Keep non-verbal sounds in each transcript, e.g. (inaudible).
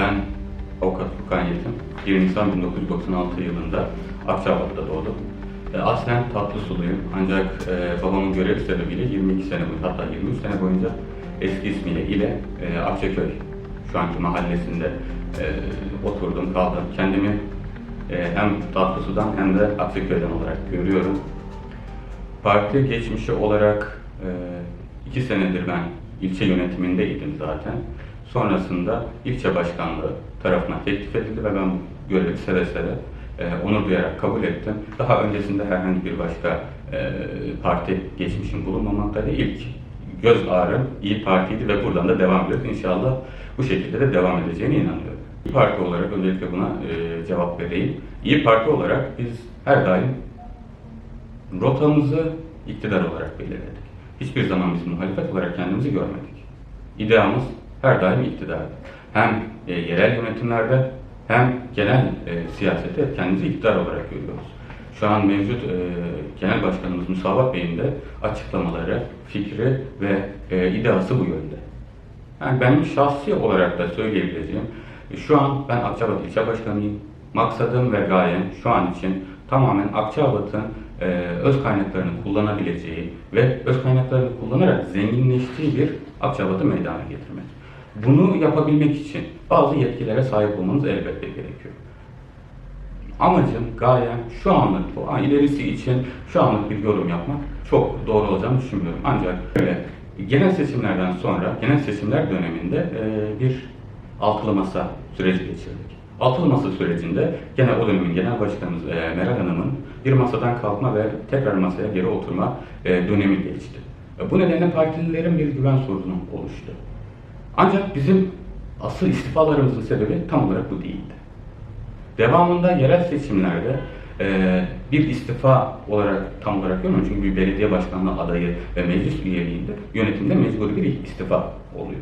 Ben avukat Furkan Yetim. 1 Nisan 1996 yılında Akçabat'ta doğdum. E, aslen tatlı suluyum ancak e, babamın görevi sebebiyle 22 sene boyunca hatta 23 sene boyunca eski ismiyle ile e, Akçaköy şu anki mahallesinde e, oturdum kaldım. Kendimi e, hem tatlı sudan hem de Akçaköy'den olarak görüyorum. Parti geçmişi olarak e, iki senedir ben ilçe yönetimindeydim zaten. Sonrasında ilçe başkanlığı tarafından teklif edildi ve ben bu görevi seve seve e, onur duyarak kabul ettim. Daha öncesinde herhangi bir başka e, parti geçmişim bulunmamaktaydı. İlk göz ağrım İyi Parti'ydi ve buradan da devam ediyoruz. İnşallah bu şekilde de devam edeceğine inanıyorum. İyi Parti olarak öncelikle buna e, cevap vereyim. İyi Parti olarak biz her daim rotamızı iktidar olarak belirledik. Hiçbir zaman biz muhalefet olarak kendimizi görmedik. İdeamız her daim iktidardı. Hem e, yerel yönetimlerde hem genel e, siyasette kendimizi iktidar olarak görüyoruz. Şu an mevcut e, Genel Başkanımız Musavat Bey'in de açıklamaları, fikri ve e, ideası bu yönde. Yani benim şahsi olarak da söyleyebileceğim, e, şu an ben Akçabat İlçe Başkanıyım. Maksadım ve gayem şu an için tamamen Akçabat'ın e, öz kaynaklarını kullanabileceği ve öz kaynaklarını kullanarak zenginleştiği bir Akçabat'ı meydana getirmek. Bunu yapabilmek için bazı yetkilere sahip olmanız elbette gerekiyor. Amacım, gayem şu anlık bu, ha, ilerisi için şu anlık bir yorum yapmak çok doğru olacağını düşünmüyorum. Ancak öyle genel seçimlerden sonra, genel seçimler döneminde e, bir altılı masa süreci geçirdik. Altılı masa sürecinde gene o dönemin genel başkanımız e, Meral Hanım'ın bir masadan kalkma ve tekrar masaya geri oturma e, dönemi geçti. E, bu nedenle partililerin bir güven sorunu oluştu. Ancak bizim asıl istifalarımızın sebebi tam olarak bu değildi. Devamında yerel seçimlerde e, bir istifa olarak tam olarak görmüyorum çünkü bir belediye başkanlığı adayı ve meclis üyeliğinde yönetimde mecburi bir istifa oluyor.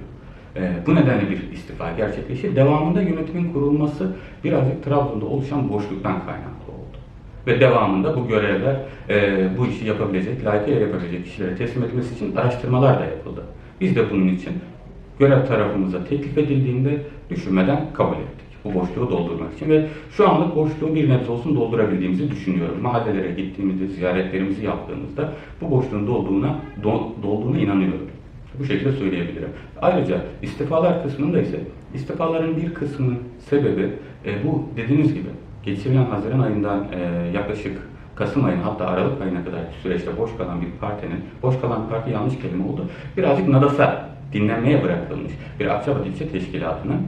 E, bu nedenle bir istifa gerçekleşti. Devamında yönetimin kurulması birazcık Trabzon'da oluşan boşluktan kaynaklı oldu. Ve devamında bu görevler e, bu işi yapabilecek, layıkıyla yapabilecek kişilere teslim edilmesi için araştırmalar da yapıldı. Biz de bunun için görev tarafımıza teklif edildiğinde düşünmeden kabul ettik. Bu boşluğu doldurmak için ve şu anlık boşluğu bir nebze olsun doldurabildiğimizi düşünüyorum. Mahallelere gittiğimizde, ziyaretlerimizi yaptığımızda bu boşluğun dolduğuna, do- dolduğuna inanıyorum. Bu şekilde söyleyebilirim. Ayrıca istifalar kısmında ise istifaların bir kısmının sebebi e, bu dediğiniz gibi geçirilen Haziran ayından e, yaklaşık Kasım ayının hatta Aralık ayına kadar süreçte boş kalan bir partinin, boş kalan parti yanlış kelime oldu, birazcık nadasa dinlenmeye bırakılmış bir Akçabat ilçe teşkilatının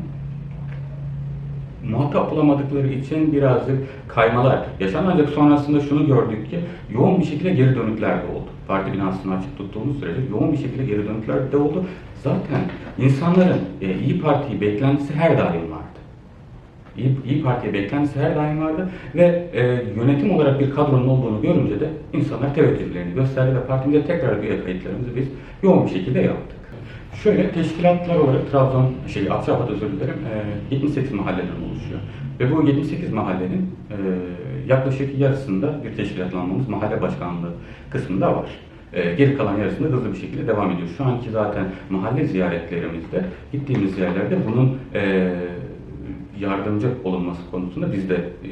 muhatap bulamadıkları için birazcık kaymalar yaşandı. Ancak sonrasında şunu gördük ki yoğun bir şekilde geri dönükler de oldu. Parti binasını açık tuttuğumuz sürece yoğun bir şekilde geri dönükler de oldu. Zaten insanların e, İyi Parti'yi beklentisi her daim vardı. İyi, İyi Parti'ye beklentisi her daim vardı ve e, yönetim olarak bir kadronun olduğunu görünce de insanlar teveccühlerini gösterdi ve partimize tekrar üye kayıtlarımızı biz yoğun bir şekilde yaptık. Şöyle teşkilatlar olarak Trabzon, şey Akçabat özür dilerim, e, 78 mahalleden oluşuyor. Ve bu 78 mahallenin e, yaklaşık yarısında bir teşkilatlanmamız mahalle başkanlığı kısmında var. E, geri kalan yarısında hızlı bir şekilde devam ediyor. Şu anki zaten mahalle ziyaretlerimizde, gittiğimiz yerlerde bunun e, yardımcı olunması konusunda biz de e,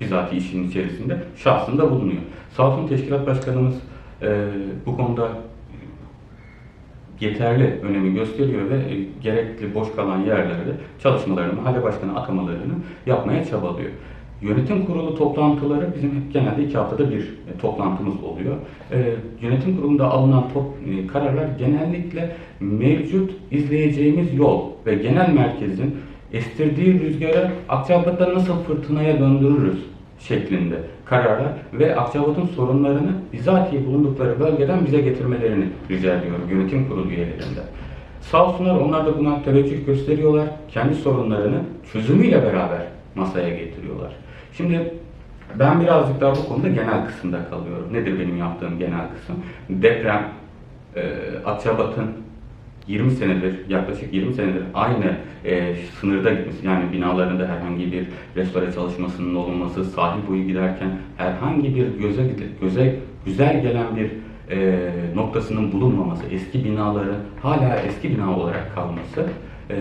bizatihi işin içerisinde şahsında bulunuyor. Sağ olsun teşkilat başkanımız bu konuda yeterli önemi gösteriyor ve e, gerekli boş kalan yerlerde çalışmalarını, mahalle başkanı atamalarını yapmaya çabalıyor. Yönetim kurulu toplantıları bizim genelde iki haftada bir e, toplantımız oluyor. E, yönetim kurulunda alınan top, kararlar genellikle mevcut izleyeceğimiz yol ve genel merkezin estirdiği rüzgarı Akçabat'ta nasıl fırtınaya döndürürüz şeklinde kararlar ve Akçabat'ın sorunlarını bizatihi bulundukları bölgeden bize getirmelerini rica ediyorum yönetim kurulu üyelerinden. Sağ olsunlar onlar da buna teveccüh gösteriyorlar. Kendi sorunlarını çözümüyle beraber masaya getiriyorlar. Şimdi ben birazcık daha bu konuda genel kısımda kalıyorum. Nedir benim yaptığım genel kısım? Deprem, e, Akçabat'ın 20 senedir, yaklaşık 20 senedir aynı e, sınırda gitmesi, yani binalarında herhangi bir restore çalışmasının olunması, sahil boyu giderken herhangi bir göze göze güzel gelen bir e, noktasının bulunmaması, eski binaların hala eski bina olarak kalması, e,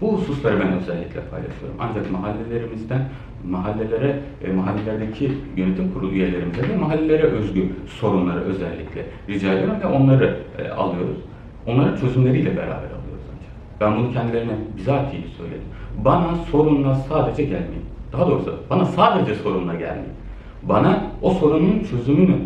Bu hususları ben özellikle paylaşıyorum. Ancak mahallelerimizden mahallelere, e, mahallelerdeki yönetim kurulu üyelerimize de mahallelere özgü sorunları özellikle rica ediyorum ve onları e, alıyoruz. Onların çözümleriyle beraber alıyoruz ancak. Ben bunu kendilerine bizatihi söyledim. Bana sorunla sadece gelmeyin. Daha doğrusu bana sadece sorunla gelmeyin. Bana o sorunun çözümünü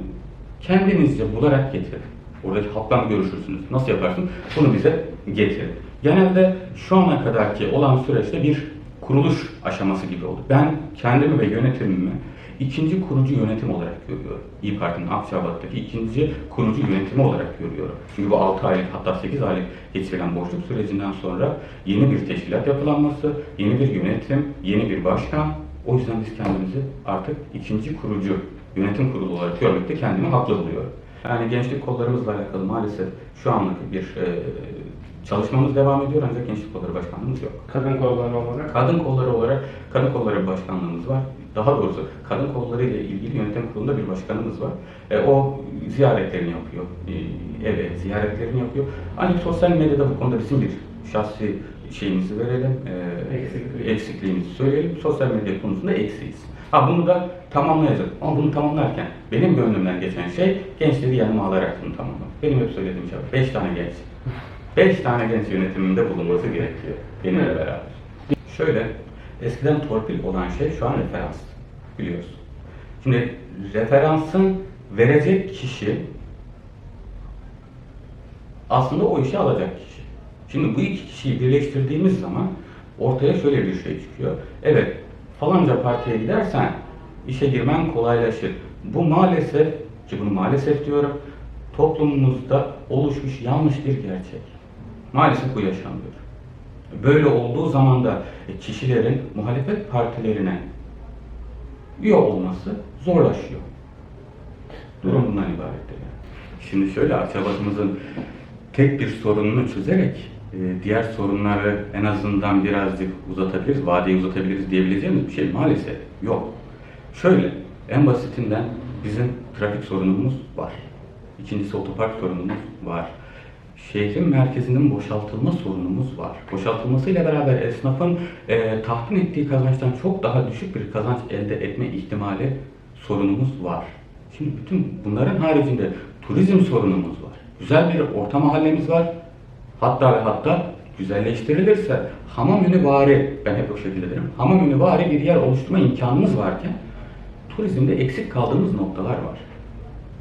kendinizce bularak getirin. Oradaki halkla görüşürsünüz. Nasıl yaparsın? Bunu bize getirin. Genelde şu ana kadarki olan süreçte bir kuruluş aşaması gibi oldu. Ben kendimi ve yönetimimi ikinci kurucu yönetim olarak görüyorum. İyi Parti'nin Akçabat'taki ikinci kurucu yönetimi olarak görüyorum. Çünkü bu 6 aylık hatta 8 aylık geçirilen boşluk sürecinden sonra yeni bir teşkilat yapılanması, yeni bir yönetim, yeni bir başkan. O yüzden biz kendimizi artık ikinci kurucu yönetim kurulu olarak görmekte kendimi haklı buluyorum. Yani gençlik kollarımızla alakalı maalesef şu anlık bir e, çalışmamız devam ediyor ancak gençlik kolları başkanlığımız yok. Kadın kolları olarak. Kadın kolları olarak kadın kolları başkanlığımız var. Daha doğrusu kadın kolları ile ilgili yönetim kurulunda bir başkanımız var. E, o ziyaretlerini yapıyor. E, evet, ziyaretlerini yapıyor. Ancak sosyal medyada bu konuda bizim bir şahsi şeyimizi verelim. E, Eksikliği. eksikliğimizi söyleyelim. Sosyal medya konusunda eksiyiz. Ha bunu da tamamlayacağız. Ama bunu tamamlarken benim gönlümden geçen şey gençleri yanıma alarak bunu tamamlamak. Benim hep söylediğim şey. Beş tane genç. (laughs) Beş tane genç yönetiminde bulunması gerekiyor. Benimle beraber. Şöyle, eskiden torpil olan şey şu an referans. Biliyorsun. Şimdi referansın verecek kişi aslında o işi alacak kişi. Şimdi bu iki kişiyi birleştirdiğimiz zaman ortaya şöyle bir şey çıkıyor. Evet, falanca partiye gidersen işe girmen kolaylaşır. Bu maalesef, ki bunu maalesef diyorum, toplumumuzda oluşmuş yanlış bir gerçek. Maalesef bu yaşanıyor. Böyle olduğu zaman da e, kişilerin muhalefet partilerine üye olması zorlaşıyor. Durum bundan ibarettir yani. Şimdi şöyle Akçabat'ımızın tek bir sorununu çözerek e, diğer sorunları en azından birazcık uzatabiliriz, vadeyi uzatabiliriz diyebileceğimiz bir şey maalesef yok. Şöyle, en basitinden bizim trafik sorunumuz var. İkincisi otopark sorunumuz var. Şehrin merkezinin boşaltılma sorunumuz var. Boşaltılmasıyla beraber esnafın e, tahmin ettiği kazançtan çok daha düşük bir kazanç elde etme ihtimali sorunumuz var. Şimdi bütün bunların haricinde turizm sorunumuz var. Güzel bir orta mahallemiz var. Hatta ve hatta güzelleştirilirse hamam vari, ben hep o şekilde derim, hamam vari bir yer oluşturma imkanımız varken turizmde eksik kaldığımız noktalar var.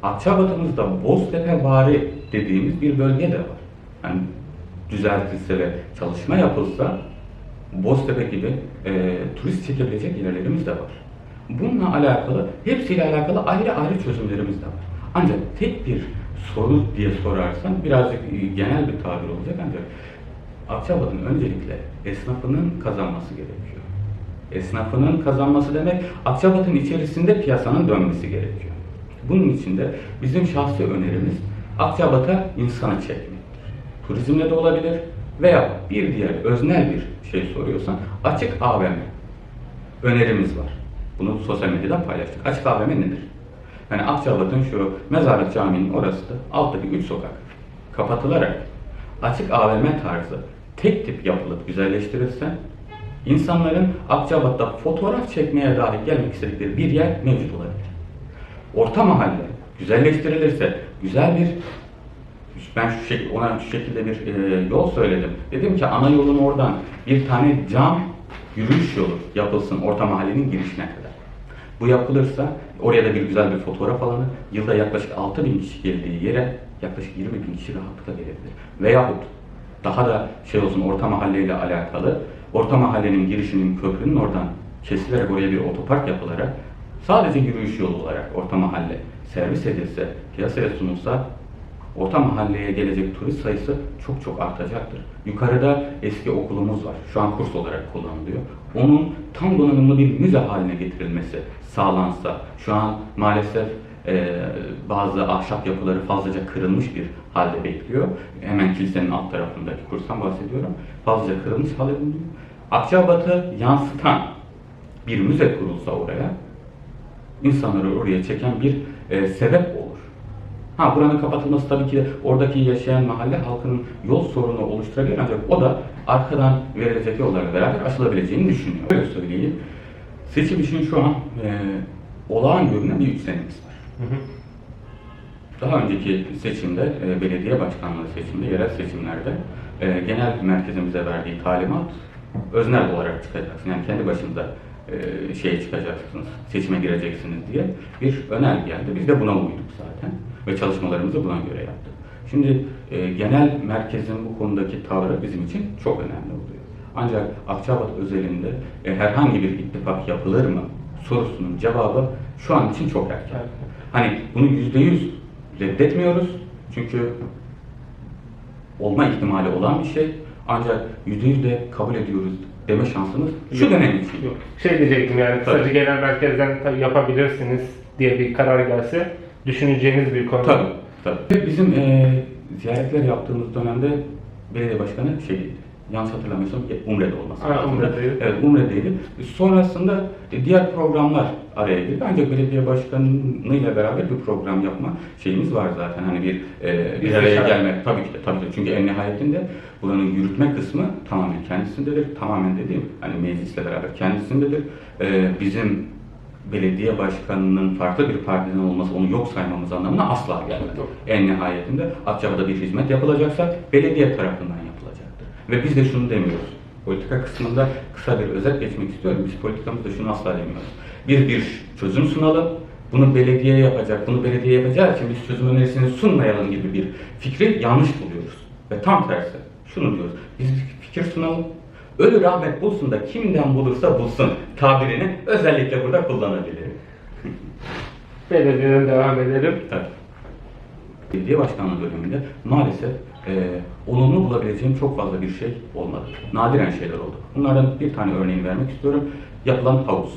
Akçabat'ımızda Boztepe vari dediğimiz bir bölge de var. Yani düzeltilse ve çalışma yapılsa Boztepe gibi e, turist çekebilecek yerlerimiz de var. Bununla alakalı, hepsiyle alakalı ayrı ayrı çözümlerimiz de var. Ancak tek bir soru diye sorarsan birazcık e, genel bir tabir olacak ancak Akçabat'ın öncelikle esnafının kazanması gerekiyor. Esnafının kazanması demek Akçabat'ın içerisinde piyasanın dönmesi gerekiyor. Bunun için de bizim şahsi önerimiz Akçabat'a insanı çekmektir. Turizmle de olabilir veya bir diğer öznel bir şey soruyorsan açık AVM önerimiz var. Bunu sosyal medyada paylaştık. Açık AVM nedir? Yani Akçabat'ın şu Mezarlık Camii'nin orası da alttaki üç sokak kapatılarak açık AVM tarzı tek tip yapılıp güzelleştirilse insanların Akçabat'ta fotoğraf çekmeye dahi gelmek istedikleri bir yer mevcut olabilir. Orta mahalle güzelleştirilirse güzel bir ben şu şekilde, ona şu şekilde bir e, yol söyledim. Dedim ki ana yolun oradan bir tane cam yürüyüş yolu yapılsın orta mahallenin girişine kadar. Bu yapılırsa oraya da bir güzel bir fotoğraf alanı, yılda yaklaşık 6 bin kişi geldiği yere yaklaşık 20 bin kişi rahatlıkla gelebilir. Veyahut daha da şey olsun orta mahalleyle alakalı, orta mahallenin girişinin köprünün oradan kesilerek oraya bir otopark yapılarak sadece yürüyüş yolu olarak orta mahalle servis edilse, piyasaya sunulsa orta mahalleye gelecek turist sayısı çok çok artacaktır. Yukarıda eski okulumuz var. Şu an kurs olarak kullanılıyor. Onun tam donanımlı bir müze haline getirilmesi sağlansa, şu an maalesef e, bazı ahşap yapıları fazlaca kırılmış bir halde bekliyor. Hemen kilisenin alt tarafındaki kurstan bahsediyorum. Fazlaca kırılmış halde bulunuyor. Akçabat'ı yansıtan bir müze kurulsa oraya, insanları oraya çeken bir e, sebep olur. Ha buranın kapatılması tabii ki de oradaki yaşayan mahalle halkının yol sorunu oluşturabilir ancak o da arkadan verilecek yollarla beraber aşılabileceğini düşünüyor. Öyle söyleyeyim. Seçim için şu an e, olağan görünen bir üç senemiz var. Hı hı. Daha önceki seçimde, e, belediye başkanlığı seçimde, yerel seçimlerde e, genel merkezimize verdiği talimat öznel olarak çıkacaksın. Yani kendi başınıza e, şeye çıkacaksınız, seçime gireceksiniz diye bir önerge geldi. Biz de buna uyduk zaten ve çalışmalarımızı buna göre yaptık. Şimdi e, genel merkezin bu konudaki tavrı bizim için çok önemli oluyor. Ancak Akçabat özelinde e, herhangi bir ittifak yapılır mı sorusunun cevabı şu an için çok erken. Hani bunu yüzde yüz reddetmiyoruz. Çünkü olma ihtimali olan bir şey. Ancak yüzde yüz de kabul ediyoruz deme şansımız şu Yok. dönem için. Yok. Şey diyecektim yani Tabii. kısaca genel merkezden tabii yapabilirsiniz diye bir karar gelse düşüneceğiniz bir konu. Tabii, tabii. Bizim e, ziyaretler yaptığımız dönemde belediye başkanı şeydi, yanlış hatırlamıyorsam Umre'de olması Ha, lazım. Umre'deydi. Evet, Umre'deydi. Sonrasında e, diğer programlar araya girdi. Ancak belediye başkanıyla beraber bir program yapma şeyimiz var zaten. Hani bir e, bir araya gelmek tabii ki de tabii ki de. Çünkü en nihayetinde buranın yürütme kısmı tamamen kendisindedir. Tamamen dediğim hani meclisle beraber kendisindedir. E, bizim belediye başkanının farklı bir partiden olması onu yok saymamız anlamına asla gelmez. En nihayetinde Akçabat'ta bir hizmet yapılacaksa belediye tarafından. Ve biz de şunu demiyoruz. Politika kısmında kısa bir özet geçmek istiyorum. Biz politikamızda şunu asla demiyoruz. Biz bir çözüm sunalım. Bunu belediye yapacak, bunu belediye yapacağı için biz çözüm önerisini sunmayalım gibi bir fikri yanlış buluyoruz. Ve tam tersi. Şunu diyoruz. Biz bir fikir sunalım. Ölü rahmet bulsun da kimden bulursa bulsun tabirini özellikle burada kullanabilirim. Belediyeden devam edelim. Tabii. Belediye başkanlığı döneminde maalesef e, olumlu bulabileceğim çok fazla bir şey olmadı. Nadiren şeyler oldu. Bunlardan bir tane örneğini vermek istiyorum. Yapılan havuz.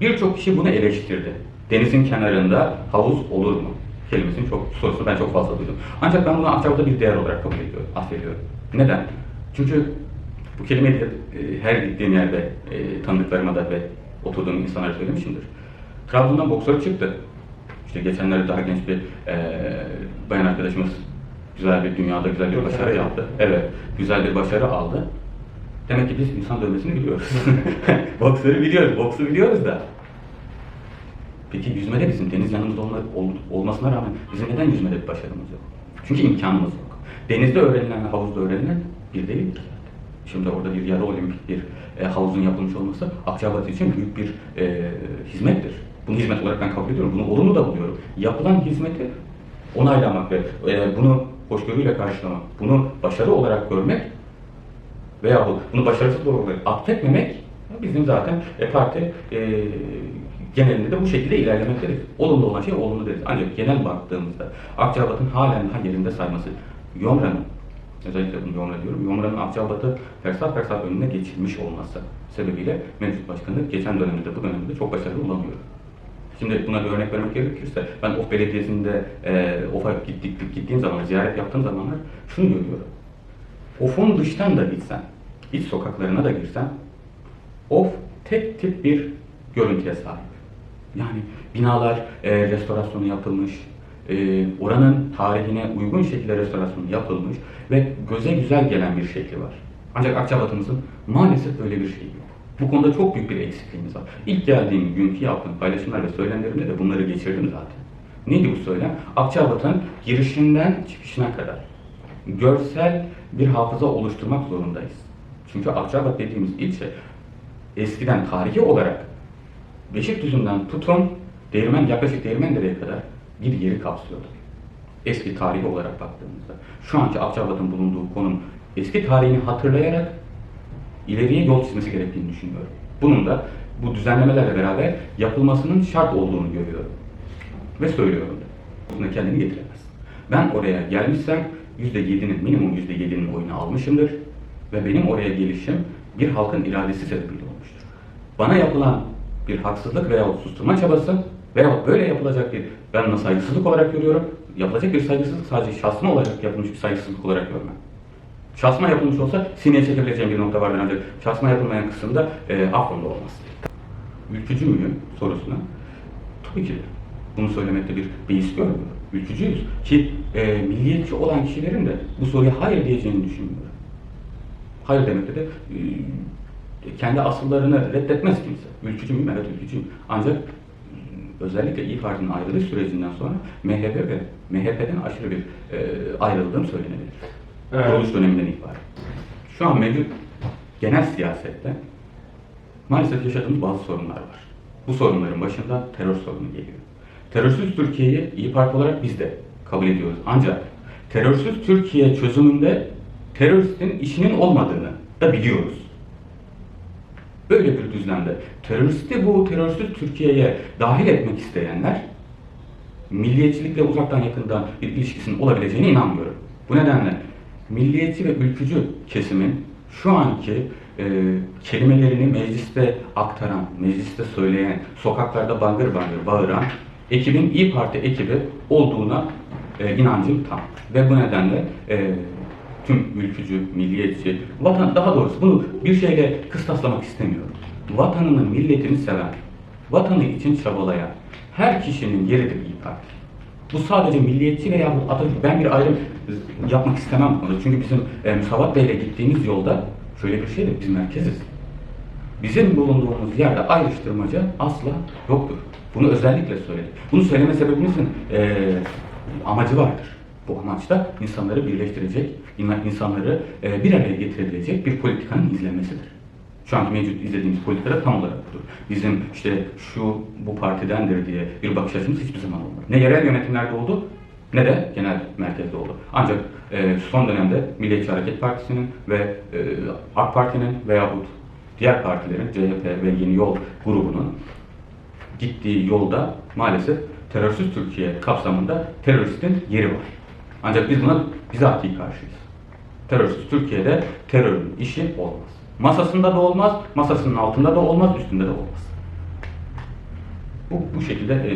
Birçok kişi bunu eleştirdi. Denizin kenarında havuz olur mu? Kelimesinin çok sorusunu ben çok fazla duydum. Ancak ben bunu Akçabat'ta bir değer olarak kabul ediyorum, affediyorum. Neden? Çünkü bu kelimeyi de, e, her gittiğim yerde e, tanıdıklarıma da ve oturduğum insanlara söylemişimdir. Trabzon'dan boksör çıktı. İşte geçenlerde daha genç bir e, bayan arkadaşımız güzel bir dünyada güzel bir başarı yaptı. Evet, güzel bir başarı aldı. Demek ki biz insan dövmesini biliyoruz. (laughs) Boksörü biliyoruz, boksu biliyoruz da. Peki yüzmede bizim deniz yanımızda olma, ol- olmasına rağmen bizim neden yüzmede bir başarımız yok? Çünkü imkanımız yok. Denizde öğrenilen havuzda öğrenilen bir değil ki. Şimdi orada bir yarı olimpik bir e, havuzun yapılmış olması Akçabat için büyük bir e, hizmettir. Bunu hizmet olarak ben kabul ediyorum. Bunu olumlu da buluyorum. Yapılan hizmeti onaylamak ve e, bunu hoşgörüyle karşılamak, bunu başarı olarak görmek veya bu- bunu başarısız olarak atfetmemek bizim zaten e, parti e, genelinde de bu şekilde ilerlemektedir. Olumlu olan şey olumlu deriz. Ancak genel baktığımızda Akçabat'ın halen daha yerinde sayması Yomra'nın özellikle bunu Yomra diyorum. Yomra'nın Akçabat'ı fersah fersah önüne geçilmiş olması sebebiyle mevcut başkanı geçen dönemde bu dönemde de çok başarılı bulamıyor. Şimdi buna bir örnek vermek gerekirse ben Of Belediyesi'nde e, Of'a gittik, gittiğim zaman, ziyaret yaptığım zamanlar şunu görüyorum. Of'un dıştan da gitsen, iç sokaklarına da girsen, Of tek tip bir görüntüye sahip. Yani binalar e, restorasyonu yapılmış, e, oranın tarihine uygun şekilde restorasyonu yapılmış ve göze güzel gelen bir şekli var. Ancak Akçabat'ımızın maalesef öyle bir şeyi yok. Bu konuda çok büyük bir eksikliğimiz var. İlk geldiğim günkü yaptığım paylaşımlar ve söylemlerimde de bunları geçirdim zaten. Neydi bu söylem? Akçabat'ın girişinden çıkışına kadar görsel bir hafıza oluşturmak zorundayız. Çünkü Akçabat dediğimiz ilçe eskiden tarihi olarak Beşikdüzü'nden tutun Değirmen, yaklaşık Değirmendere'ye kadar bir yeri kapsıyordu. Eski tarihi olarak baktığımızda. Şu anki Akçabat'ın bulunduğu konum eski tarihini hatırlayarak ileriye yol çizmesi gerektiğini düşünüyorum. Bunun da bu düzenlemelerle beraber yapılmasının şart olduğunu görüyorum. Ve söylüyorum da. Buna kendini getiremez. Ben oraya gelmişsem %7'nin, minimum %7'nin oyunu almışımdır. Ve benim oraya gelişim bir halkın iradesi sebebiyle olmuştur. Bana yapılan bir haksızlık veya susturma çabası veya böyle yapılacak bir, ben saygısızlık olarak görüyorum. Yapılacak bir saygısızlık sadece şahsıma olarak yapılmış bir saygısızlık olarak görmem. Şahsıma yapılmış olsa sineye çekebileceğim bir nokta vardır ancak şahsıma yapılmayan kısımda e, affında olmaz. Ülkücü müyüm sorusuna tabii ki. Bunu söylemekte bir beis görmüyorum. ülkücüyüz. Ki e, milliyetçi olan kişilerin de bu soruya hayır diyeceğini düşünmüyorum. Hayır demekte de e, kendi asıllarını reddetmez kimse. Ülkücü müyüm? Evet ülkücüyüm. Ancak e, özellikle İYİ Parti'nin ayrılış sürecinden sonra MHP ve MHP'den aşırı bir e, ayrıldığım söylenebilir. Evet. Kuruluş döneminden itibaren. Şu an mevcut genel siyasette maalesef yaşadığımız bazı sorunlar var. Bu sorunların başında terör sorunu geliyor. Terörsüz Türkiye'yi İyi Parti olarak biz de kabul ediyoruz. Ancak terörsüz Türkiye çözümünde teröristin işinin olmadığını da biliyoruz. Böyle bir düzlemde teröristi bu terörsüz Türkiye'ye dahil etmek isteyenler milliyetçilikle uzaktan yakından bir ilişkisinin olabileceğine inanmıyorum. Bu nedenle milliyetçi ve ülkücü kesimin şu anki e, kelimelerini mecliste aktaran, mecliste söyleyen, sokaklarda bangır bangır bağıran ekibin İyi Parti ekibi olduğuna e, inancım tam. Ve bu nedenle e, tüm ülkücü, milliyetçi, vatan daha doğrusu bunu bir şeyle kıstaslamak istemiyorum. Vatanını, milletini seven, vatanı için çabalayan her kişinin yeridir İyi Parti. Bu sadece milliyetçi veya Atatürk, ben bir ayrım yapmak istemem bu konuda. Çünkü bizim e, Musavat Bey'le gittiğimiz yolda şöyle bir şeydir, biz merkeziz. Bizim bulunduğumuz yerde ayrıştırmaca asla yoktur. Bunu özellikle söyledik. Bunu söyleme sebebimizin e, amacı vardır. Bu amaç da insanları birleştirecek, in- insanları e, bir araya getirebilecek bir politikanın izlenmesidir. Şu anki mevcut izlediğimiz politika da tam olarak budur. Bizim işte şu bu partidendir diye bir bakış açımız hiçbir zaman olmadı. Ne yerel yönetimlerde oldu ne de genel merkezde oldu. Ancak e, son dönemde Milliyetçi Hareket Partisi'nin ve e, AK Parti'nin veyahut diğer partilerin CHP ve Yeni Yol grubunun gittiği yolda maalesef terörsüz Türkiye kapsamında teröristin yeri var. Ancak biz buna bizatihi karşıyız. Terörsüz Türkiye'de terörün işi olmaz. Masasında da olmaz, masasının altında da olmaz, üstünde de olmaz. Bu, bu şekilde e,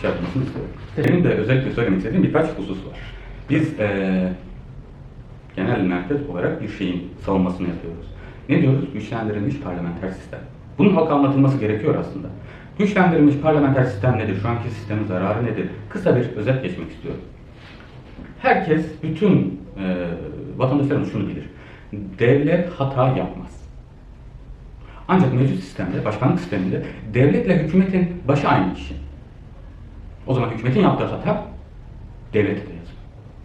şey yapmasını istiyorum. Benim de özellikle söylemek istediğim birkaç husus var. Biz e, genel merkez olarak bir şeyin savunmasını yapıyoruz. Ne diyoruz? Güçlendirilmiş parlamenter sistem. Bunun halka anlatılması gerekiyor aslında. Güçlendirilmiş parlamenter sistem nedir? Şu anki sistemin zararı nedir? Kısa bir özet geçmek istiyorum. Herkes, bütün e, vatandaşlarımız şunu bilir. Devlet hata yapmaz. Ancak mevcut sistemde, başkanlık sisteminde devletle hükümetin başı aynı kişi. O zaman hükümetin yaptığı hata devlete de yazılır.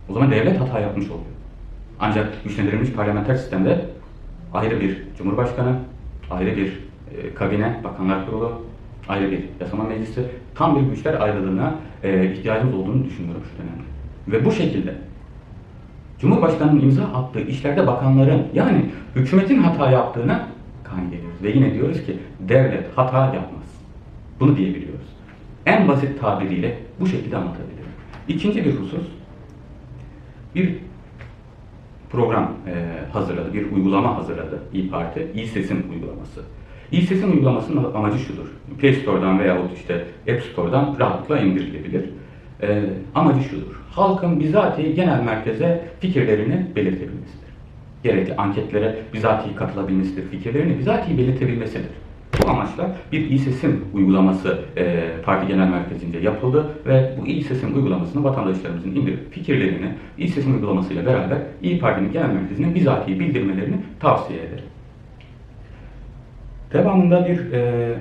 O zaman devlet hata yapmış oluyor. Ancak güçlendirilmiş parlamenter sistemde ayrı bir cumhurbaşkanı, ayrı bir e, kabine, bakanlar kurulu, ayrı bir yasama meclisi, tam bir güçler ayrılığına e, ihtiyacımız olduğunu düşünüyorum şu dönemde. Ve bu şekilde Cumhurbaşkanının imza attığı işlerde bakanların yani hükümetin hata yaptığına kan geliyoruz. Ve yine diyoruz ki devlet hata yapmaz. Bunu diyebiliyoruz. En basit tabiriyle bu şekilde anlatabilirim. İkinci bir husus, bir program e, hazırladı, bir uygulama hazırladı İyi Parti, İyi Sesim uygulaması. İyi Sesim uygulamasının amacı şudur. Play Store'dan veyahut işte App Store'dan rahatlıkla indirilebilir. E, amacı şudur. Halkın bizatihi genel merkeze fikirlerini belirtebilmesidir. Gerekli anketlere bizatihi katılabilmesidir, fikirlerini bizatihi belirtebilmesidir. Bu amaçla bir iyi sesim uygulaması e, parti genel merkezince yapıldı ve bu iyi sesim uygulamasını vatandaşlarımızın indirip fikirlerini iyi sesim uygulamasıyla beraber İyi Parti'nin genel merkezine bizatihi bildirmelerini tavsiye ederim. Devamında bir e,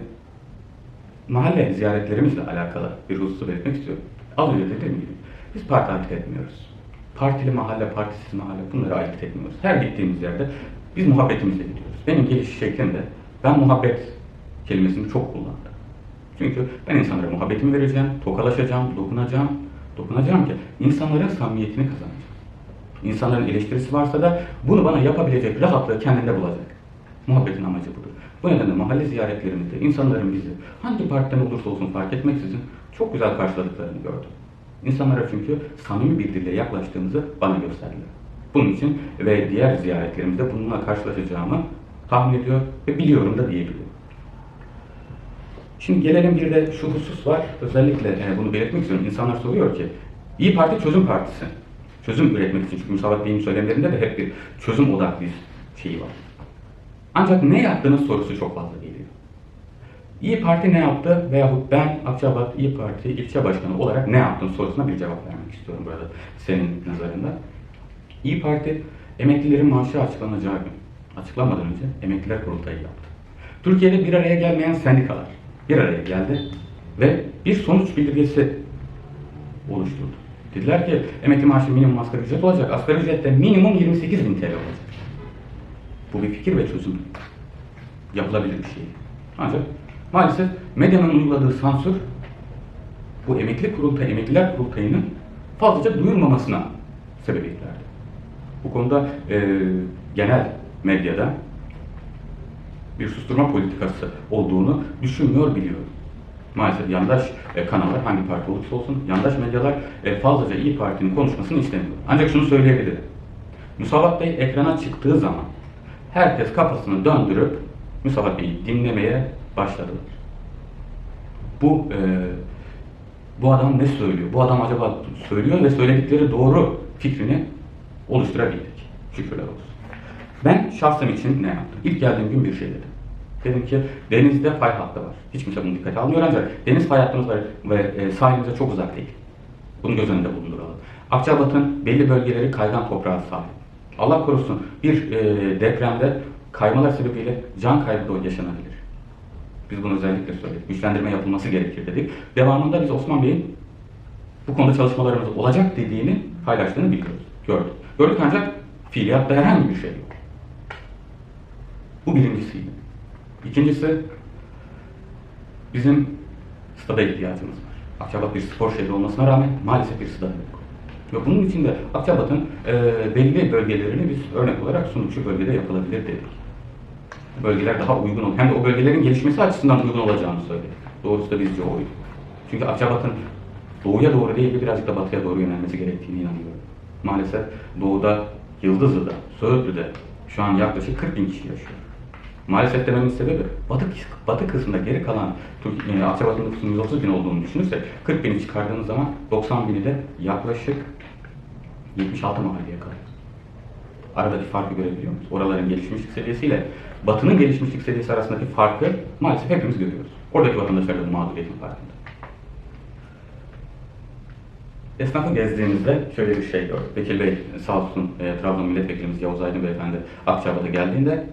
mahalle ziyaretlerimizle alakalı bir hususu belirtmek istiyorum. Az önce dediğim gibi biz parti ayırt etmiyoruz. Partili mahalle, partisiz mahalle bunları ayırt etmiyoruz. Her gittiğimiz yerde biz muhabbetimizle gidiyoruz. Benim geliş şeklimde ben muhabbet kelimesini çok kullandım. Çünkü ben insanlara muhabbetimi vereceğim, tokalaşacağım, dokunacağım, dokunacağım ki insanların samimiyetini kazanacağım. İnsanların eleştirisi varsa da bunu bana yapabilecek rahatlığı kendinde bulacak. Muhabbetin amacı budur. Bu nedenle mahalle ziyaretlerimizde insanların bizi hangi partiden olursa olsun fark etmeksizin çok güzel karşıladıklarını gördüm. İnsanlara çünkü samimi bir dille yaklaştığımızı bana gösterdiler. Bunun için ve diğer ziyaretlerimizde bununla karşılaşacağımı tahmin ediyor ve biliyorum da diyebiliyorum. Şimdi gelelim bir de şu husus var. Özellikle e, bunu belirtmek istiyorum. İnsanlar soruyor ki, İyi Parti çözüm partisi. Çözüm üretmek için. Çünkü Musavat Bey'in söylemlerinde de hep bir çözüm odaklı bir şeyi var. Ancak ne yaptığınız sorusu çok fazla geliyor. İyi Parti ne yaptı veyahut ben Akçabat İyi Parti ilçe başkanı olarak ne yaptım sorusuna bir cevap vermek istiyorum burada senin nazarında. İyi Parti emeklilerin maaşı açıklanacağı gün, açıklanmadan önce emekliler kurultayı yaptı. Türkiye'de bir araya gelmeyen sendikalar bir araya geldi ve bir sonuç bildirgesi oluşturdu. Dediler ki emekli maaşı minimum asgari ücret olacak. Asgari ücret de minimum 28 bin TL olacak. Bu bir fikir ve çözüm. Yapılabilir bir şey. Ancak maalesef medyanın uyguladığı sansür bu emekli kurultay, emekliler kurultayının fazlaca duyulmamasına sebebiyet verdi. Bu konuda e, genel medyada bir susturma politikası olduğunu düşünmüyor biliyorum. Maalesef yandaş e, kanallar hangi parti olursa olsun yandaş medyalar e, fazlaca İyi Parti'nin konuşmasını istemiyor. Ancak şunu söyleyebilirim. Musavat Bey ekrana çıktığı zaman herkes kafasını döndürüp Musavat Bey'i dinlemeye başladılar. Bu e, bu adam ne söylüyor? Bu adam acaba söylüyor ve söyledikleri doğru fikrini oluşturabildik. Şükürler olsun. Ben şahsım için ne yaptım? İlk geldiğim gün bir şey dedim. Dedim ki denizde fay hattı var. Hiç kimse bunu dikkate almıyor ancak deniz fay hattımız var ve e, sahilimize çok uzak değil. Bunu göz önünde bulunduralım. Akçabat'ın belli bölgeleri kaygan toprağa sahip. Allah korusun bir e, depremde kaymalar sebebiyle can kaybı da yaşanabilir. Biz bunu özellikle söyledik. Güçlendirme yapılması gerekir dedik. Devamında biz Osman Bey'in bu konuda çalışmalarımız olacak dediğini paylaştığını biliyoruz. Gördük. Gördük ancak fiiliyatta herhangi bir şey yok. Bu birincisiydi. İkincisi bizim stada ihtiyacımız var. Akçabat bir spor şehri olmasına rağmen maalesef bir stada yok. Ve bunun için de Akçabat'ın e, belli bölgelerini biz örnek olarak sunduk. Şu bölgede yapılabilir dedik. Bölgeler daha uygun olur. Hem de o bölgelerin gelişmesi açısından uygun olacağını söyledik. Doğrusu da bizce oydu. Çünkü Akçabat'ın doğuya doğru değil de birazcık da batıya doğru yönelmesi gerektiğine inanıyorum. Maalesef doğuda, Yıldızlı'da, Söğütlü'de şu an yaklaşık 40 bin kişi yaşıyor. Maalesef dememin sebebi batı, batı kısmında geri kalan Türk- e, Akçabat'ın nüfusunun 130 bin olduğunu düşünürsek 40 bini çıkardığımız zaman 90 bini de yaklaşık 76 mahalleye kalıyor. Aradaki farkı görebiliyor muyuz? Oraların gelişmişlik seviyesiyle Batı'nın gelişmişlik seviyesi arasındaki farkı maalesef hepimiz görüyoruz. Oradaki vatandaşlar da bu mağduriyetin farkında. Esnafı gezdiğimizde şöyle bir şey gördük. Bekir Bey sağ olsun e, Trabzon Milletvekilimiz Yavuz Aydın Beyefendi Akçabat'a geldiğinde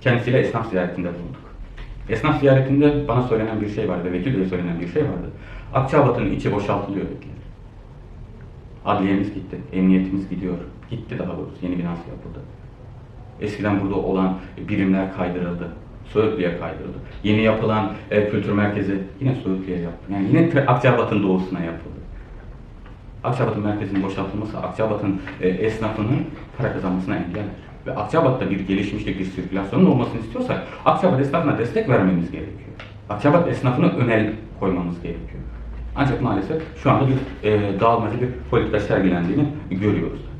kendisiyle esnaf ziyaretinde bulunduk. Esnaf ziyaretinde bana söylenen bir şey vardı ve Vekil Bey'e söylenen bir şey vardı. Akçabat'ın içi boşaltılıyor dediler. Adliyemiz gitti, emniyetimiz gidiyor. Gitti daha doğrusu, yeni binası yapıldı. Eskiden burada olan birimler kaydırıldı. Söğütlü'ye kaydırıldı. Yeni yapılan e, kültür merkezi yine Söğütlü'ye yapıldı. Yani yine Akçabat'ın doğusuna yapıldı. Akçabat'ın merkezinin boşaltılması Akçabat'ın e, esnafının para kazanmasına engeller. Ve Akçabat'ta bir gelişmişlik, bir sirkülasyonun olmasını istiyorsak Akçabat esnafına destek vermemiz gerekiyor. Akçabat esnafını öne koymamız gerekiyor. Ancak maalesef şu anda bir e, dağılmacı bir politika sergilendiğini görüyoruz. Ve